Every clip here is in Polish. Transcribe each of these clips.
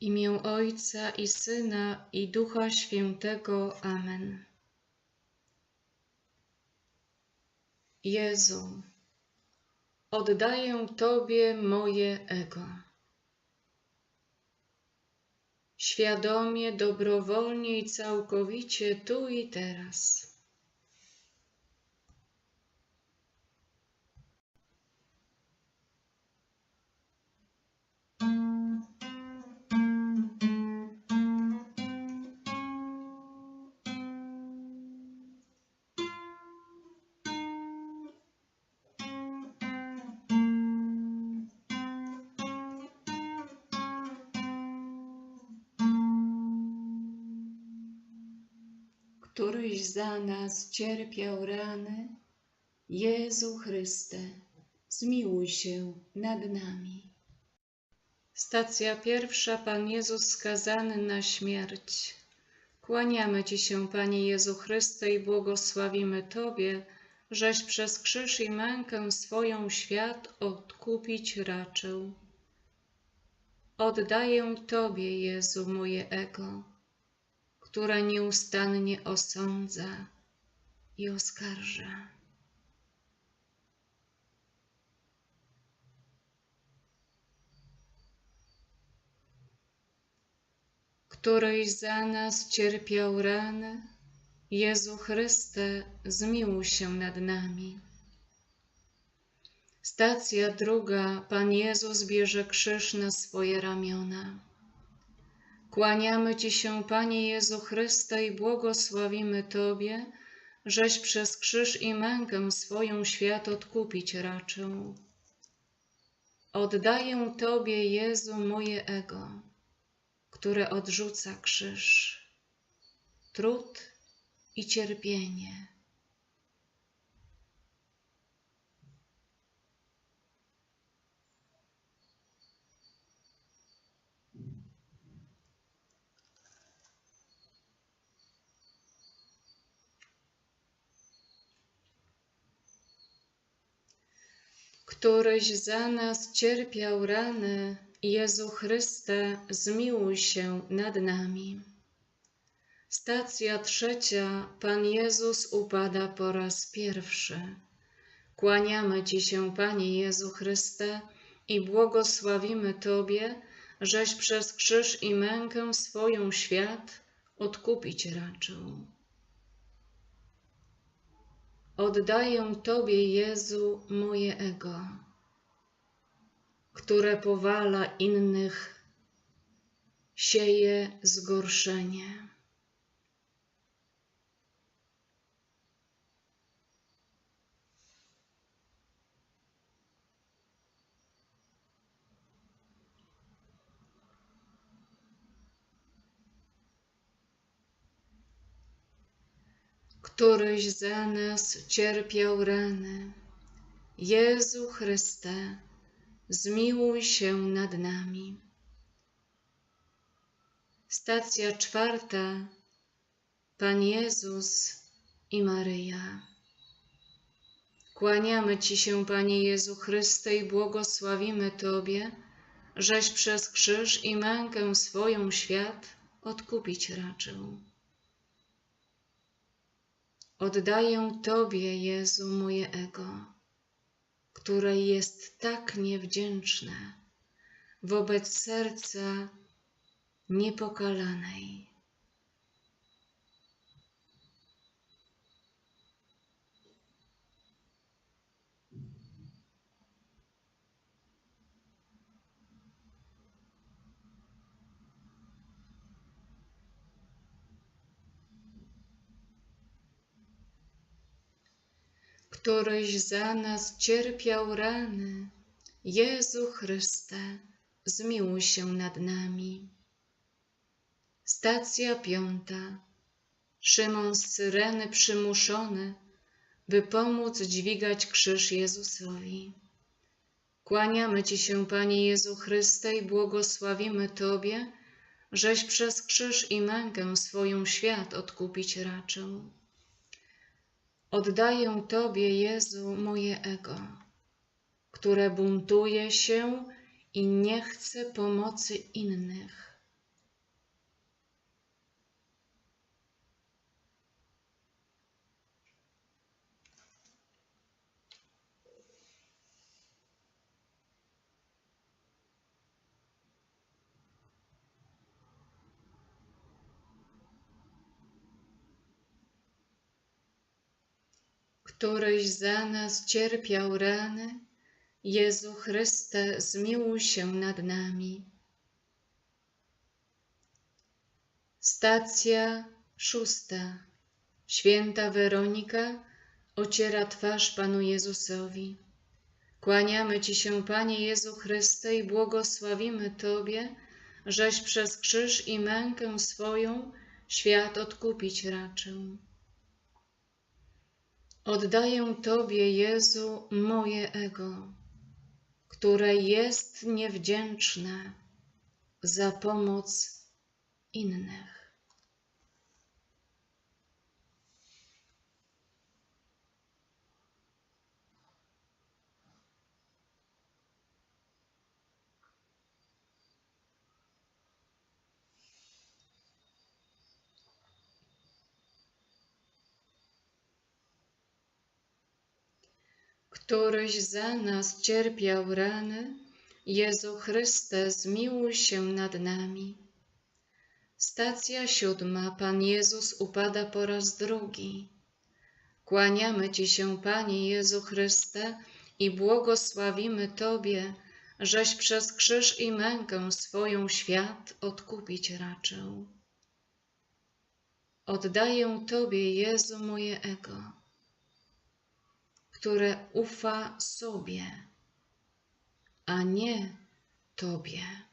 imię Ojca i Syna i Ducha Świętego. Amen. Jezu, oddaję Tobie moje ego. Świadomie, dobrowolnie i całkowicie tu i teraz. Któryś za nas cierpiał rany, Jezu Chryste, zmiłuj się nad nami. Stacja pierwsza, Pan Jezus skazany na śmierć. Kłaniamy Ci się, Panie Jezu Chryste, i błogosławimy Tobie, żeś przez krzyż i mękę swoją świat odkupić raczył. Oddaję Tobie, Jezu, moje ego która nieustannie osądza i oskarża. Któryś za nas cierpiał rany, Jezu Chryste, zmiłuj się nad nami. Stacja druga, Pan Jezus bierze krzyż na swoje ramiona. Kłaniamy Ci się, Panie Jezu Chryste, i błogosławimy Tobie, żeś przez krzyż i mękę swoją świat odkupić raczył. Oddaję Tobie, Jezu, moje ego, które odrzuca krzyż, trud i cierpienie któryś za nas cierpiał rany, Jezu Chryste, zmiłuj się nad nami. Stacja trzecia, Pan Jezus upada po raz pierwszy. Kłaniamy Ci się, Panie Jezu Chryste, i błogosławimy Tobie, żeś przez krzyż i mękę swoją świat odkupić raczył. Oddaję Tobie, Jezu, moje ego, które powala innych, sieje zgorszenie. Któryś za nas cierpiał rany. Jezu Chryste, zmiłuj się nad nami. Stacja czwarta. Pan Jezus i Maryja. Kłaniamy Ci się, Panie Jezu Chryste, i błogosławimy Tobie, żeś przez krzyż i mękę swoją świat odkupić raczył. Oddaję Tobie, Jezu, moje ego, które jest tak niewdzięczne wobec serca niepokalanej. Któryś za nas cierpiał rany, Jezu Chryste, zmiłuj się nad nami. Stacja piąta. Szymon z Cyreny przymuszony, by pomóc dźwigać krzyż Jezusowi. Kłaniamy Ci się, Panie Jezu Chryste, i błogosławimy Tobie, żeś przez krzyż i mękę swoją świat odkupić raczył. Oddaję Tobie, Jezu, moje ego, które buntuje się i nie chce pomocy innych, któryś za nas cierpiał rany, Jezu Chryste, zmiłuj się nad nami. Stacja szósta. Święta Weronika ociera twarz Panu Jezusowi. Kłaniamy Ci się, Panie Jezu Chryste, i błogosławimy Tobie, żeś przez krzyż i mękę swoją świat odkupić raczył. Oddaję Tobie, Jezu, moje ego, które jest niewdzięczne za pomoc innych. Któryś za nas cierpiał rany, Jezu Chryste, zmiłuj się nad nami. Stacja siódma. Pan Jezus upada po raz drugi. Kłaniamy Ci się, Panie Jezu Chryste, i błogosławimy Tobie, żeś przez krzyż i mękę swoją świat odkupić raczył. Oddaję Tobie, Jezu, moje ego które ufa sobie, a nie Tobie.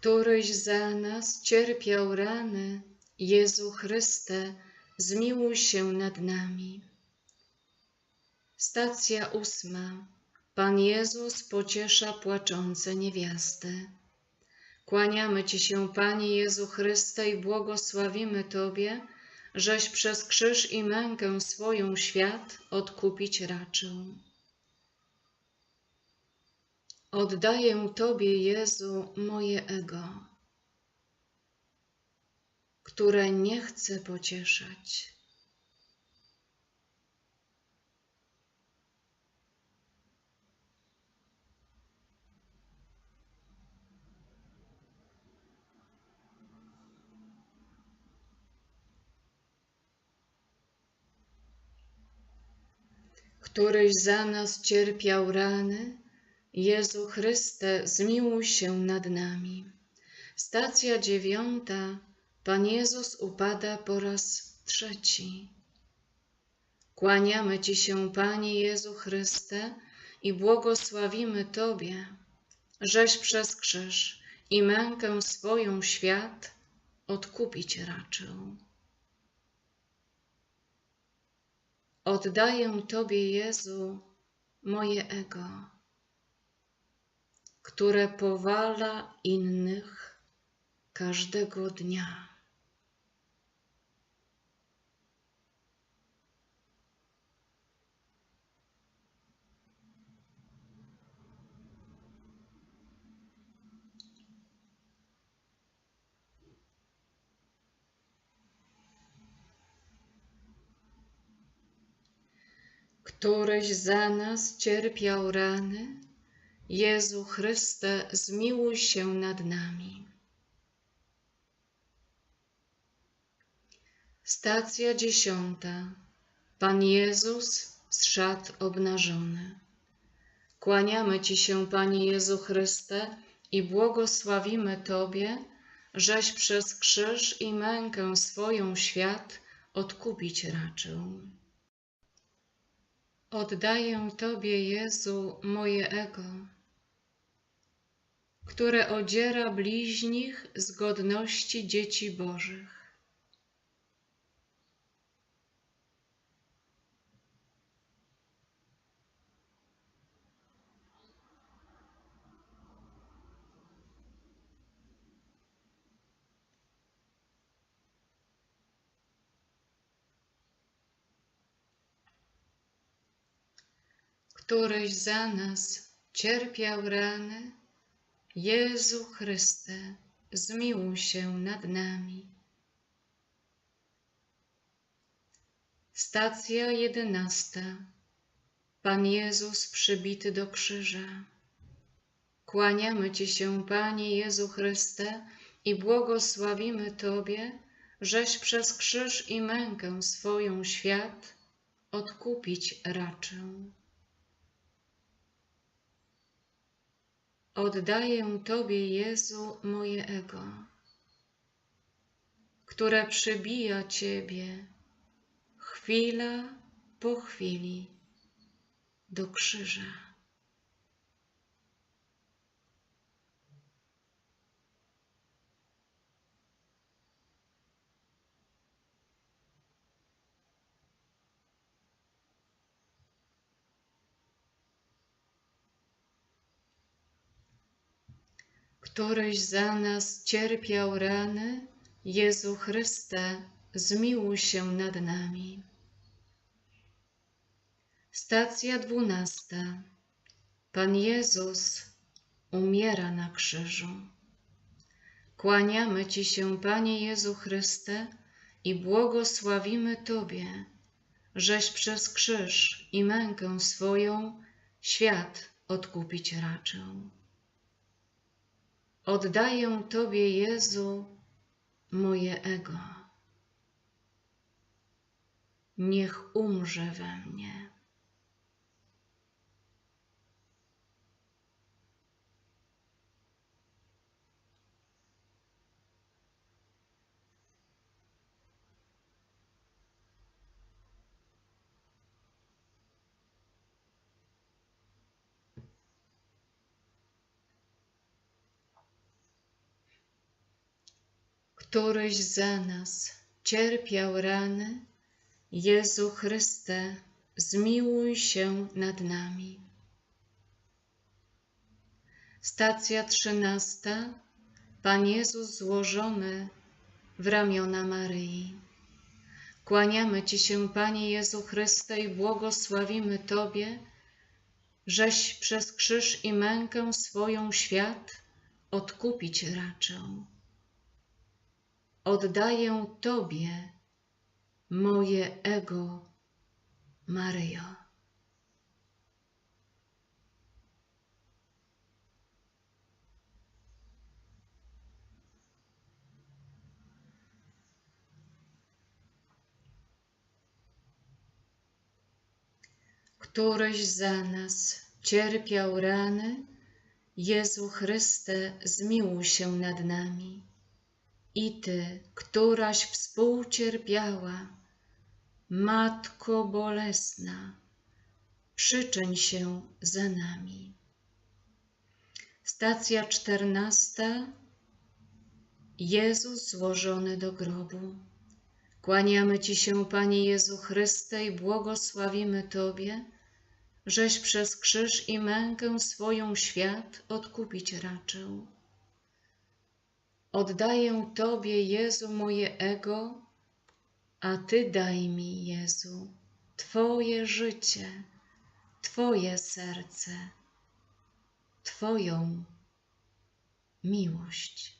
któryś za nas cierpiał rany, Jezu Chryste, zmiłuj się nad nami. Stacja ósma. Pan Jezus pociesza płaczące niewiasty. Kłaniamy Ci się, Panie Jezu Chryste, i błogosławimy Tobie, żeś przez krzyż i mękę swoją świat odkupić raczył. Oddaję Tobie, Jezu, moje ego które nie chce pocieszać. któryś za nas cierpiał rany, Jezu Chryste, zmiłuj się nad nami. Stacja dziewiąta Pan Jezus upada po raz trzeci. Kłaniamy Ci się, Panie Jezu Chryste, i błogosławimy Tobie, żeś przez krzyż i mękę swoją świat odkupić raczył. Oddaję Tobie, Jezu, moje ego, które powala innych każdego dnia. Któryś za nas cierpiał rany, Jezu Chryste, zmiłuj się nad nami. Stacja dziesiąta. Pan Jezus z szat obnażony. Kłaniamy Ci się, Panie Jezu Chryste, i błogosławimy Tobie, żeś przez krzyż i mękę swoją świat odkupić raczył. Oddaję Tobie, Jezu, moje ego, które odziera bliźnich z godności dzieci Bożych. Któryś za nas cierpiał rany, Jezu Chryste, zmiłuj się nad nami. Stacja jedenasta. Pan Jezus przybity do krzyża. Kłaniamy Ci się, Panie Jezu Chryste, i błogosławimy Tobie, żeś przez krzyż i mękę swoją świat odkupić raczył. Oddaję Tobie, Jezu, moje ego, które przybija Ciebie chwila po chwili do krzyża. Któryś za nas cierpiał rany, Jezu Chryste, zmiłuj się nad nami. Stacja dwunasta. Pan Jezus umiera na krzyżu. Kłaniamy Ci się, Panie Jezu Chryste, i błogosławimy Tobie, żeś przez krzyż i mękę swoją świat odkupić raczył. Oddaję Tobie, Jezu, moje ego. Niech umrze we mnie. Któryś za nas cierpiał rany, Jezu Chryste, zmiłuj się nad nami. Stacja trzynasta. Pan Jezus złożony w ramiona Maryi. Kłaniamy Ci się, Panie Jezu Chryste, i błogosławimy Tobie, żeś przez krzyż i mękę swoją świat odkupić raczył oddaję Tobie moje ego, Maryjo. Któryś za nas cierpiał rany, Jezu Chryste, zmiłuj się nad nami. I Ty, któraś współcierpiała, Matko bolesna, przyczyń się za nami. Stacja czternasta. Jezus złożony do grobu. Kłaniamy Ci się, Panie Jezu Chryste, i błogosławimy Tobie, żeś przez krzyż i mękę swoją świat odkupić raczył. Oddaję Tobie, Jezu, moje ego, a Ty daj mi, Jezu, Twoje życie, Twoje serce, Twoją miłość.